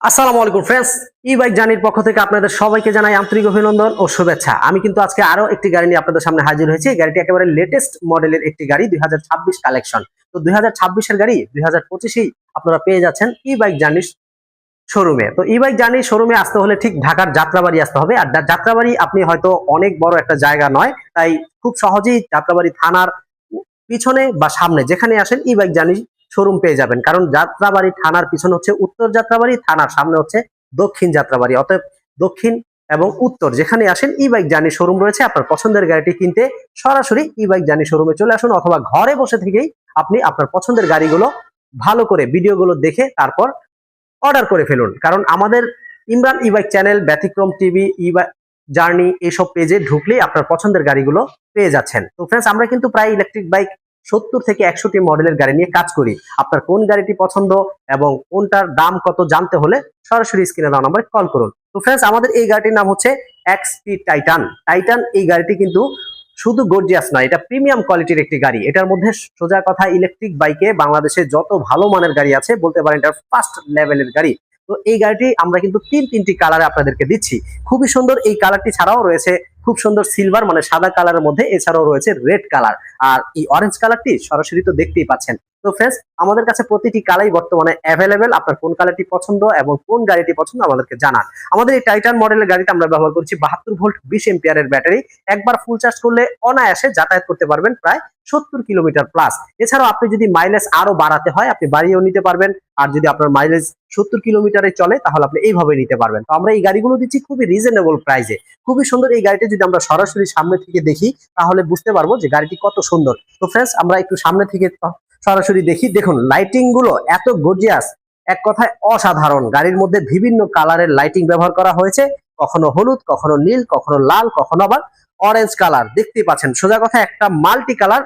আসসালামু আলাইকুম ফ্রেন্ডস ই বাইক জার্নির পক্ষ থেকে আপনাদের সবাইকে জানাই আন্তরিক অভিনন্দন ও শুভেচ্ছা। আমি কিন্তু আজকে আরও একটি গাড়ি নিয়ে আপনাদের সামনে হাজির হয়েছি। গাড়িটি একেবারে লেটেস্ট মডেলের একটি গাড়ি, দুই হাজার ছাব্বিশ কালেকশন তো দুই হাজার ছাব্বিশ এর গাড়ি দুই হাজার আপনারা পেয়ে যাচ্ছেন ই বাইক জার্নির শোরুমে তো ই বাইক জার্নির শোরুমে আসতে হলে ঠিক ঢাকার যাত্রাবাড়ি আসতে হবে। আর যাত্রাবাড়ি আপনি হয়তো অনেক বড় একটা জায়গা নয়, তাই খুব সহজেই যাত্রাবাড়ি থানার পিছনে বা সামনে যেখানে আসেন ই বাইক জার্নি শোরুম পেয়ে যাবেন। কারণ যাত্রাবাড়ি থানার পিছনে হচ্ছে উত্তর যাত্রাবাড়ি, থানার সামনে হচ্ছে দক্ষিণ যাত্রাবাড়ি। অতএব দক্ষিণ এবং উত্তর যেখানে আসেন ই বাইক জার্নি শোরুম রয়েছে। আপনার পছন্দের গাড়িটি কিনতে সরাসরি ই বাইক জার্নি শোরুমে চলে আসুন অথবা ঘরে বসে থেকেই আপনি আপনার পছন্দের গাড়িগুলো ভালো করে, ভিডিওগুলো দেখে তারপর অর্ডার করে ফেলুন। কারণ আমাদের ইমরান ই বাইক চ্যানেল ব্যতিক্রম টিভি ই জার্নি এইসব পেজে ঢুকলেই আপনার পছন্দের গাড়িগুলো পেয়ে যাচ্ছেন। তো ফ্রেন্ডস আমরা কিন্তু প্রায় ইলেকট্রিক বাইক সত্তর থেকে একশোটি মডেলের গাড়ি নিয়ে কাজ করি। আপনার কোন গাড়িটি পছন্দ এবং কোনটার দাম কত জানতে হলে সরাসরি স্ক্রিনে দেওয়া নাম্বারে কল করুন। তো ফ্রেন্ডস আমাদের এই গাড়িটির নাম হচ্ছে এক্সপি টাইটান টাইটান এই গাড়িটি কিন্তু শুধু গর্জিয়াস নয়, এটা প্রিমিয়াম কোয়ালিটির একটি গাড়ি। এটার মধ্যে সোজা কথা ইলেকট্রিক বাইকে বাংলাদেশে যত ভালো মানের গাড়ি আছে, বলতে পারেন এটা ফার্স্ট লেভেলের গাড়ি। তো এই গাড়িটি আমরা কিন্তু তিন, তিনটি কালারে আপনাদেরকে দিচ্ছি। খুবই সুন্দর এই কালারটি ছাড়াও রয়েছে খুব সুন্দর সিলভার মানে সাদা কালারের মধ্যে, এছাড়াও রয়েছে রেড কালার আর এই অরেঞ্জ কালারটি সরাসরি তো দেখতেই পাচ্ছেন। তো ফ্রেন্ডস আমাদের কাছে প্রতিটি কালাই বর্তমানে অ্যাভেলেবেল আপনার কোন কালারটি পছন্দ এবং কোন গাড়িটি পছন্দ আমাদেরকে জানান। আমাদের এই টাইটান মডেলের গাড়িতে আমরা ব্যবহার করছি বাহাত্তর ভোল্ট বিশ এম্পিয়ারের ব্যাটারি একবার ফুল চার্জ করলে অনায়াসে যাতায়াত করতে পারবেন প্রায় সত্তর কিলোমিটার প্লাস এছাড়াও আপনি যদি মাইলেজ আরও বাড়াতে হয়, আপনি বাড়িয়েও নিতে পারবেন। আর যদি আপনার মাইলেজ সত্তর কিলোমিটারে চলে, তাহলে আপনি এইভাবে নিতে পারবেন। তো আমরা এই গাড়িগুলো দিচ্ছি খুবই রিজনেবল প্রাইসে খুবই সুন্দর এই গাড়িটি যদি আমরা সরাসরি সামনে থেকে দেখি, তাহলে বুঝতে পারব যে গাড়িটি কত সুন্দর। তো ফ্রেন্ডস আমরা একটু সামনে থেকে সরাসরি দেখি। দেখুন লাইটিংগুলো এত গর্জিয়াস এক কথায় অসাধারণ। গাড়ির মধ্যে বিভিন্ন কালারের লাইটিং ব্যবহার করা হয়েছে। কখনো হলুদ, কখনো নীল, কখনো লাল, কখনো আবার অরেঞ্জ কালার দেখতে পাচ্ছেন, সোজা কথা একটা মাল্টি কালার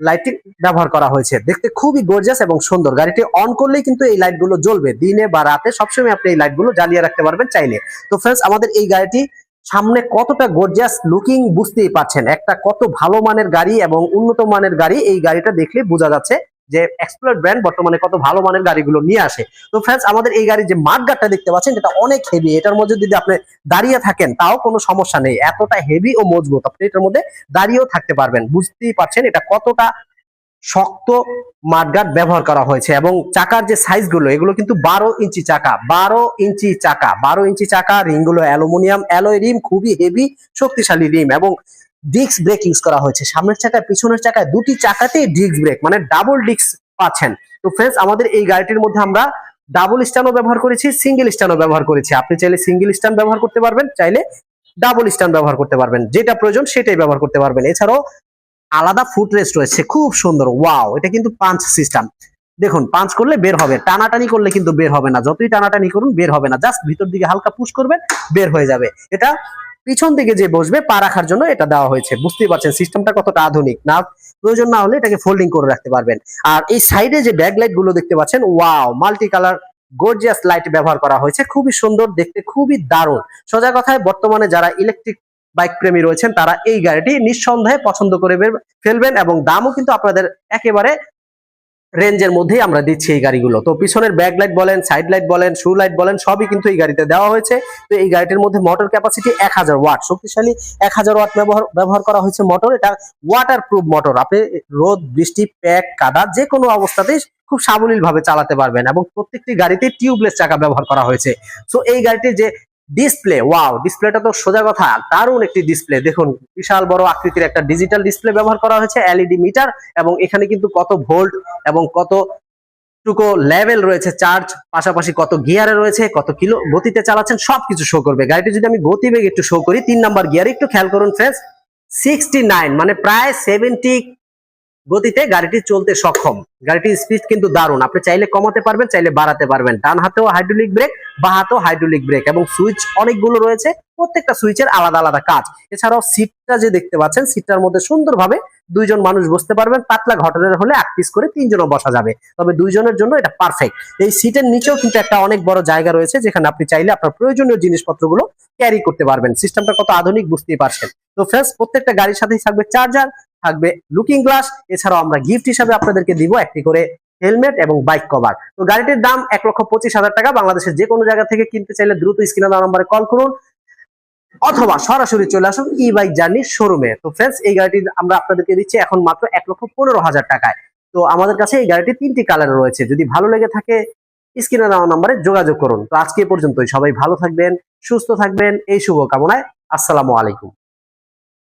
লাইটিং ব্যবহার করা হয়েছে। দেখতে খুবই গর্জিয়াস এবং সুন্দর। গাড়িটি অন করলেই কিন্তু এই লাইটগুলো জ্বলবে। দিনে বা রাতে সবসময় আপনি এই লাইটগুলো জ্বালিয়ে রাখতে পারবেন চাইলে। তো ফ্রেন্ডস আমাদের এই গাড়িটি সামনে কতটা গর্জিয়াস লুকিং বুঝতেই পারছেন। একটা কত ভালো মানের গাড়ি এবং উন্নত মানের গাড়ি এই গাড়িটা দেখলে বোঝা যাচ্ছে যে এক্সপ্লোর ব্র্যান্ড বর্তমানে কত ভালো মানের গাড়িগুলো নিয়ে আসে। তো ফ্রেন্ডস আমাদের এই গাড়ির যে মাঠগাটটা দেখতে পাচ্ছেন এটা অনেক হেভি এটার মধ্যে যদি আপনি দাঁড়িয়ে থাকেন, তাও কোনো সমস্যা নেই। এতটা হেভি ও মজবুত, আপনি এটার মধ্যে দাঁড়িয়েও থাকতে পারবেন। বুঝতেই পারছেন এটা কতটা শক্ত মাঠগাট ব্যবহার করা হয়েছে এবং চাকার যে সাইজগুলো এগুলো কিন্তু বারো ইঞ্চি চাকা, বারো ইঞ্চি চাকা, বারো ইঞ্চি চাকা রিংগুলো অ্যালুমিনিয়াম অ্যালয় রিম খুবই হেভি শক্তিশালী রিম এবং ডিস্ক ব্রেক ইউজ করা হয়েছে। সামনের চাকায়, পিছনের চাকায় দুটি চাকাতেই ডিস্ক ব্রেক মানে ডাবল ডিস্ক পাচ্ছেন। তো ফ্রেন্ডস আমাদের এই গাড়িটির মধ্যে আমরা ডাবল স্ট্যান্ডও ব্যবহার করেছি সিঙ্গেল স্ট্যান্ডও ব্যবহার করেছি। আপনি চাইলে সিঙ্গেল স্ট্যান্ড ব্যবহার করতে পারবেন, চাইলে ডাবল স্ট্যান্ড ব্যবহার করতে পারবেন। যেটা প্রয়োজন সেটাই ব্যবহার করতে পারবেন। এছাড়াও আলাদা ফুট রেস্ট রয়েছে, খুব সুন্দর ওয়াও এটা কিন্তু পাঞ্চ সিস্টেম দেখুন পাঞ্চ করলে বের হবে, টানাটানি করলে কিন্তু বের হবে না। যতই টানাটানি করুন, বের হবে না। জাস্ট ভিতর দিকে হালকা পুশ করবেন, বের হয়ে যাবে। এটা পিছন দিকে যে বসবে, পা রাখার জন্য এটা দেওয়া হয়েছে। বুঝতেই পারছেন সিস্টেমটা কতটা আধুনিক। না, প্রয়োজন না হলে এটাকে ফোল্ডিং করে রাখতে পারবেন। আর এই সাইডে যে ব্যাক লাইটগুলো দেখতে পাচ্ছেন wow multi colour gorgeous light ব্যবহার করা হয়েছে। খুবই সুন্দর, দেখতে খুবই দারুণ। সোজা কথায়, বর্তমানে যারা ইলেকট্রিক বাইক প্রেমী রয়েছেন, তারা এই গাড়িটি নিঃসন্দেহে পছন্দ করে ফেলবেন এবং দামও কিন্তু আপনাদের একেবারে রেঞ্জের মধ্যেই আমরা দিচ্ছি এই গাড়িগুলো। তো পিছনের ব্যাক লাইট বলেন সাইড লাইট বলেন শু লাইট বলেন, সবই কিন্তু এই গাড়িতে দেওয়া হয়েছে। তো এই গাড়িটির মধ্যে মোটর ক্যাপাসিটি এক হাজার ওয়াট শক্তিশালী এক হাজার ওয়াট ব্যবহার ব্যবহার করা হয়েছে মোটর এটা ওয়াটার প্রুফ মোটর আপনি রোদ, বৃষ্টি, প্যাক, কাদা যে কোনো অবস্থাতেই খুব সাবলীল ভাবে চালাতে পারবেন এবং প্রত্যেকটি গাড়িতে টিউবলেস চাকা ব্যবহার করা হয়েছে। তো এই গাড়িটির যে ডিসপ্লে ওয়াও ডিসপ্লেটা তো সোজা কথা, দারুণ একটি ডিসপ্লে দেখুন, বিশাল বড় আকৃতির একটা ডিজিটাল ডিসপ্লে ব্যবহার করা হয়েছে এলইডি মিটার এবং এখানে কিন্তু কত ভোল্ট এবং কত টুকু লেভেল রয়েছে চার্জ পাশাপাশি কত গিয়ারে রয়েছে, কত কিলো গতিতে চালাচ্ছেন, সবকিছু শো করবে। গাড়িটি যদি আমি গতিবেগ একটু শো করি, তিন নাম্বার গিয়ারে একটু খেয়াল করুন ফ্রেন্ডস সিক্সটি নাইন মানে প্রায় সেভেন্টি গতিতে গাড়িটি চলতে সক্ষম। গাড়িটির স্পিড কিন্তু দারুণ। আপনি চাইলে কমাতে পারবেন, চাইলে বাড়াতে পারবেন। ডান হাতেও হাইড্রোলিক ব্রেক বা হাতেও হাইড্রোলিক ব্রেক এবং সুইচ অনেকগুলো রয়েছে। প্রত্যেকটা সুইচের আলাদা আলাদা কাজ। এছাড়াও সিটটা যে দেখতে পাচ্ছেন সিটটার মধ্যে সুন্দরভাবে দুইজন মানুষ বসতে পারবেন। পাতলা ঘটনের হলে এক পিস করে তিনজনও বসা যাবে। তবে দুইজনের জন্য এটা পারফেক্ট এই সিটের নিচেও কিন্তু একটা অনেক বড় জায়গা রয়েছে, যেখানে আপনি চাইলে আপনার প্রয়োজনীয় জিনিসপত্রগুলো ক্যারি করতে পারবেন। সিস্টেমটা কত আধুনিক, বুঝতেই পারছেন। তো ফ্রেন্ডস প্রত্যেকটা গাড়ির সাথেই থাকবে চার্জার থাকবে লুকিং গ্লাস এছাড়াও আমরা গিফট হিসাবে আপনাদেরকে দিব একটি করে হেলমেট এবং বাইক কভার তো গাড়িটির দাম এক লক্ষ পঁচিশ হাজার টাকা। বাংলাদেশের যে কোনো জায়গা থেকে কিনতে চাইলে দ্রুত স্ক্রিনে দেওয়া নম্বরে কল করুন। অথবা সরাসরি চলে আসুন ই বাইক জার্নির শোরুমে তো ফ্রেন্ডস এই গাড়িটি আমরা আপনাদেরকে দিচ্ছি এখন মাত্র এক লক্ষ পনেরো হাজার টাকায়। তো আমাদের কাছে এই গাড়িটি তিনটি কালার রয়েছে। যদি ভালো লেগে থাকে স্ক্রিনে দেওয়া নম্বরে যোগাযোগ করুন। তো আজকে পর্যন্তই। সবাই ভালো থাকবেন, সুস্থ থাকবেন। এই শুভ কামনায় আসসালামু আলাইকুম।